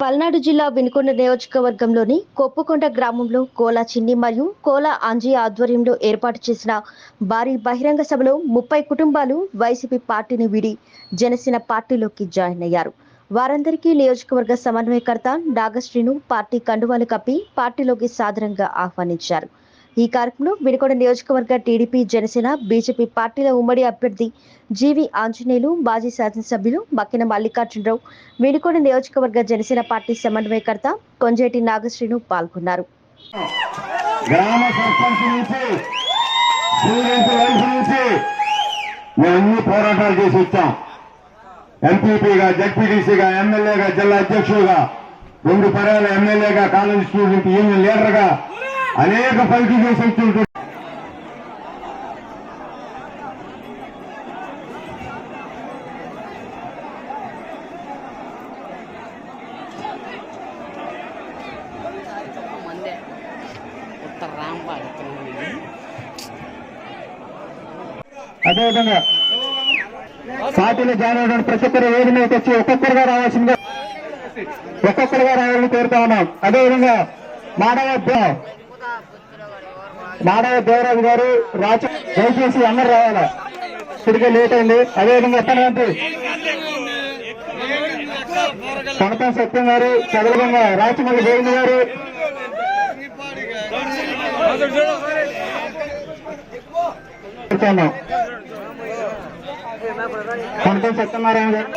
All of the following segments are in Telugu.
పల్నాడు జిల్లా వినుకొండ నియోజకవర్గంలోని కొప్పుకొండ గ్రామంలో కోలా చిన్ని మరియు కోలా ఆంజీ ఆధ్వర్యంలో ఏర్పాటు చేసిన భారీ బహిరంగ సభలో ముప్పై కుటుంబాలు వైసీపీ పార్టీని వీడి జనసేన పార్టీలోకి జాయిన్ అయ్యారు. వారందరికీ నియోజకవర్గ సమన్వయకర్త నాగశ్రీను పార్టీ కండువాలు కప్పి పార్టీలోకి సాదరంగా ఆహ్వానించారు. ఈ కార్యక్రమంలో వినుకొండ నియోజకవర్గ టీడీపీ జనసేన బీజేపీ పార్టీల ఉమ్మడి అభ్యర్థి జీవి ఆంజనేయులు మాజీ శాసనసభ్యులు మక్కిన మల్లికార్జునరావు వినుకొండ నియోజకవర్గ జనసేన పార్టీ సమన్వయకర్త కొంజేటి నాగశ్రీను పాల్గొన్నారు. గ్రామ సర్పంచ్ నుంచి శ్రీరంగ వైపు నుంచి మేము అన్ని పోరాటాలు చేసి వచ్చాం. ఎంపీపీగా జడ్పీటీసీగా ఎమ్మెల్యేగా జిల్లా అధ్యక్షుడుగా రెండు పర్యాల ఎమ్మెల్యేగా కాలేజ్ స్టూడెంట్ యూనియన్ లీడర్గా అనేక పైకి చేసి అదేవిధంగా పార్టీలో జాయిన్ అవ్వడానికి ప్రతి ఒక్కరు వేడి మీదకి వచ్చి ఒక్కొక్కరుగా రావాల్సిందిగా ఒక్కొక్కరుగా రావాలని కోరుతా ఉన్నాం. అదేవిధంగా మాడవ దే- దేవరాజు గారు రాజ దయచేసి అందరు రావాలి. ఇప్పటికే లేట్ అయింది. అదేవిధంగా ఎత్తనవంతి కనపం సత్యం గారు చదవడంగా రాచమల్లి గోవింద్ గారు. కోరుతున్నాం సత్యనారాయణ గారు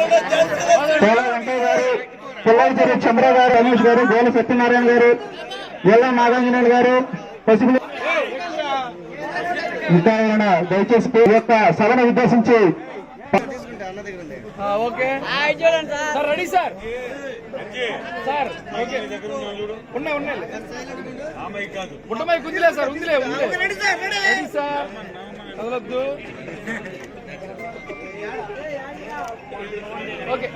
కోల వెంకయ్య గారు పిల్లల చంద్ర గారు రమేష్ గారు గోల సత్యనారాయణ గారు ఎల్ల నాగాంజనేయులు గారు పసిపిల్లి ఇంకా దయచేసి యొక్క సభను ఉద్దేశించి రెడీ సార్. Sir okay. ఉన్నాయి ఉన్నాయి. ఉండమై ఉందిలే సార్ ఉందిలే ఉందిలే. రెడీ సార్ కదలొద్దు ఓకే.